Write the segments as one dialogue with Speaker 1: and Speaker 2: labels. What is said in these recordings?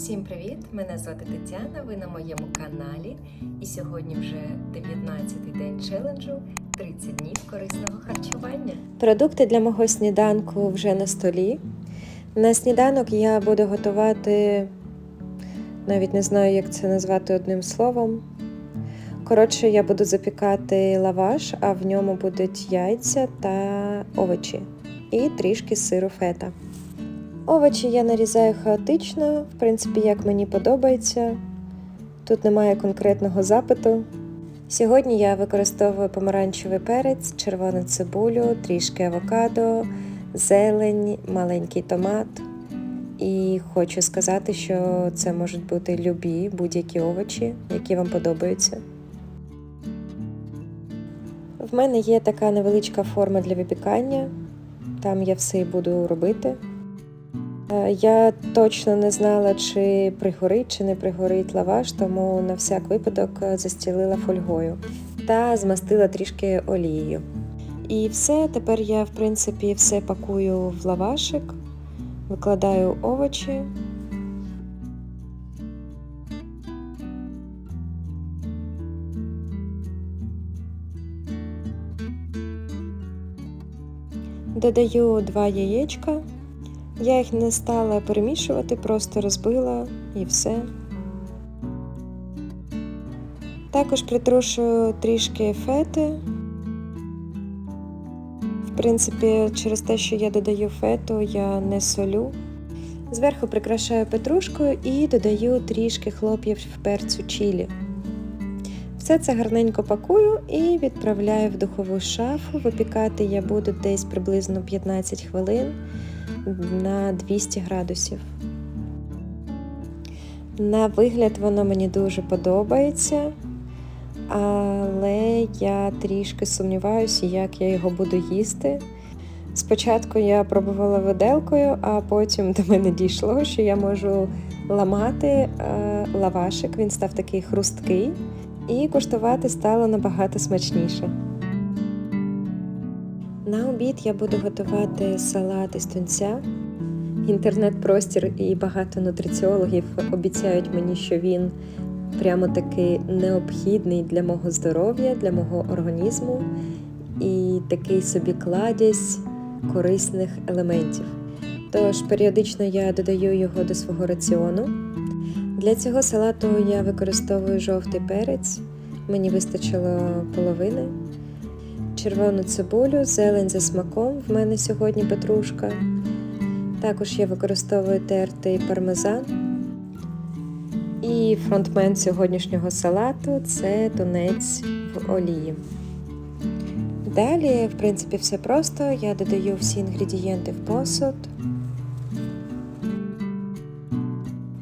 Speaker 1: Всім привіт! Мене звати Тетяна. Ви на моєму каналі. І сьогодні вже 19-й день челенджу 30 днів корисного харчування. Продукти для мого сніданку вже на столі. На сніданок я буду готувати, навіть не знаю, як це назвати одним словом. Коротше, я буду запікати лаваш, а в ньому будуть яйця та овочі і трішки сиру фета. Овочі я нарізаю хаотично, в принципі, як мені подобається. Тут немає конкретного запиту. Сьогодні я використовую помаранчевий перець, червону цибулю, трішки авокадо, зелень, маленький томат. І хочу сказати, що це можуть бути любі будь-які овочі, які вам подобаються. В мене є така невеличка форма для випікання, там я все і буду робити. Е, Я точно не знала, чи пригорить, чи не пригорить лаваш, тому на всяк випадок е, застілила фольгою та змастила трішки олією. І все, тепер я, в принципі, все пакую в лавашик, викладаю овочі. Додаю два яєчка. Я їх не стала перемішувати, просто розбила і все. Також притрушую трішки фети. В принципі, через те, що я додаю фету, я не солю. Зверху прикрашаю петрушкою і додаю трішки хлоп'їв перцю чілі. Все це гарненько пакую і відправляю в духову шафу. Випікати я буду десь приблизно 15 хвилин на 200 градусів. На вигляд воно мені дуже подобається, але я трішки сумніваюся, як я його буду їсти. Спочатку я пробувала виделкою, а потім до мене дійшло, що я можу ламати е, лавашик, він став такий хрусткий, і куштувати стало набагато смачніше. На обід я буду готувати салат із тунця. Інтернет-простір і багато нутриціологів обіцяють мені, що він прямо таки необхідний для мого здоров'я, для мого організму і такий собі кладязь корисних елементів. Тож періодично я додаю його до свого раціону. Для цього салату я використовую жовтий перець, мені вистачило половини червону цибулю, зелень за смаком. В мене сьогодні петрушка. Також я використовую тертий пармезан. І фронтмен сьогоднішнього салату це тунець в олії. Далі, в принципі, все просто. Я додаю всі інгредієнти в посуд.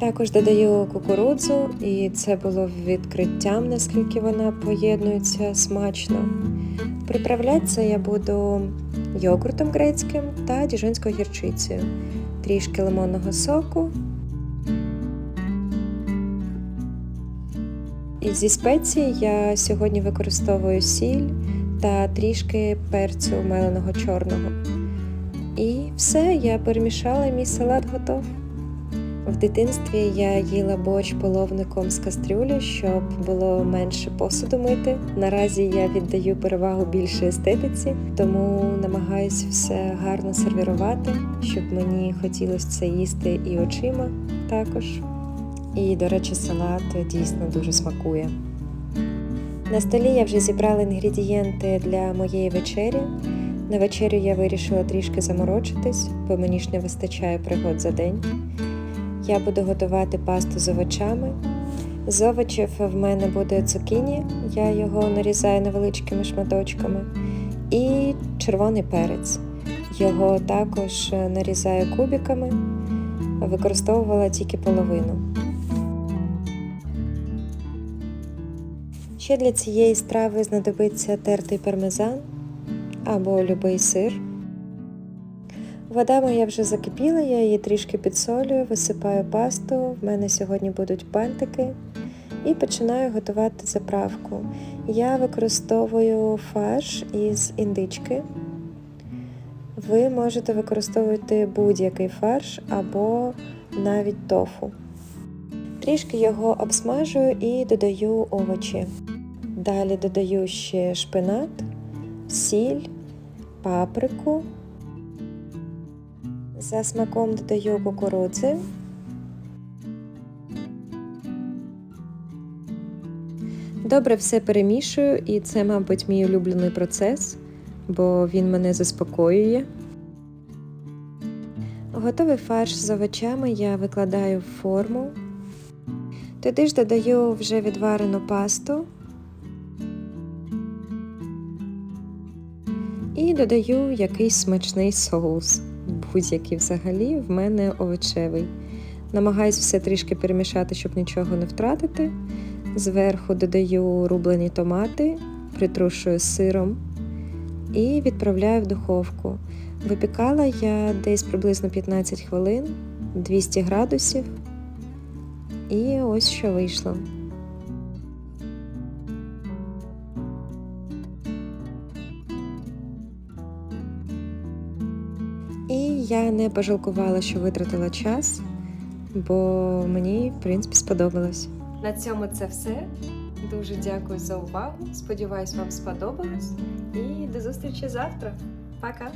Speaker 1: Також додаю кукурудзу, і це було відкриттям, наскільки вона поєднується смачно. Приправляти це я буду йогуртом грецьким та діжонською гірчицею, трішки лимонного соку. І зі спецій я сьогодні використовую сіль та трішки перцю меленого чорного. І все, я перемішала, і мій салат готов. В дитинстві я їла борщ половником з кастрюлі, щоб було менше посуду мити. Наразі я віддаю перевагу більше естетиці, тому намагаюся все гарно сервірувати, щоб мені хотілося це їсти і очима також. І, до речі, салат дійсно дуже смакує. На столі я вже зібрала інгредієнти для моєї вечері. На вечерю я вирішила трішки заморочитись, бо мені ж не вистачає пригод за день. Я буду готувати пасту з овочами. З овочів в мене буде цукіні, я його нарізаю невеличкими шматочками, і червоний перець. Його також нарізаю кубиками, використовувала тільки половину. Ще для цієї страви знадобиться тертий пармезан або любий сир. Вода моя вже закипіла, я її трішки підсолюю, висипаю пасту. В мене сьогодні будуть бантики. І починаю готувати заправку. Я використовую фарш із індички. Ви можете використовувати будь-який фарш або навіть тофу. Трішки його обсмажую і додаю овочі. Далі додаю ще шпинат, сіль, паприку. За смаком додаю кукурудзи. Добре все перемішую, і це, мабуть, мій улюблений процес, бо він мене заспокоює. Готовий фарш з овочами я викладаю в форму. Туди ж додаю вже відварену пасту. І додаю якийсь смачний соус. Будь-який взагалі в мене овочевий. Намагаюсь все трішки перемішати, щоб нічого не втратити. Зверху додаю рублені томати, притрушую сиром і відправляю в духовку. Випікала я десь приблизно 15 хвилин, 200 градусів. І ось що вийшло. Я не пожалкувала, що витратила час, бо мені, в принципі, сподобалось. На цьому це все. Дуже дякую за увагу. Сподіваюсь, вам сподобалось. І до зустрічі завтра. Пока!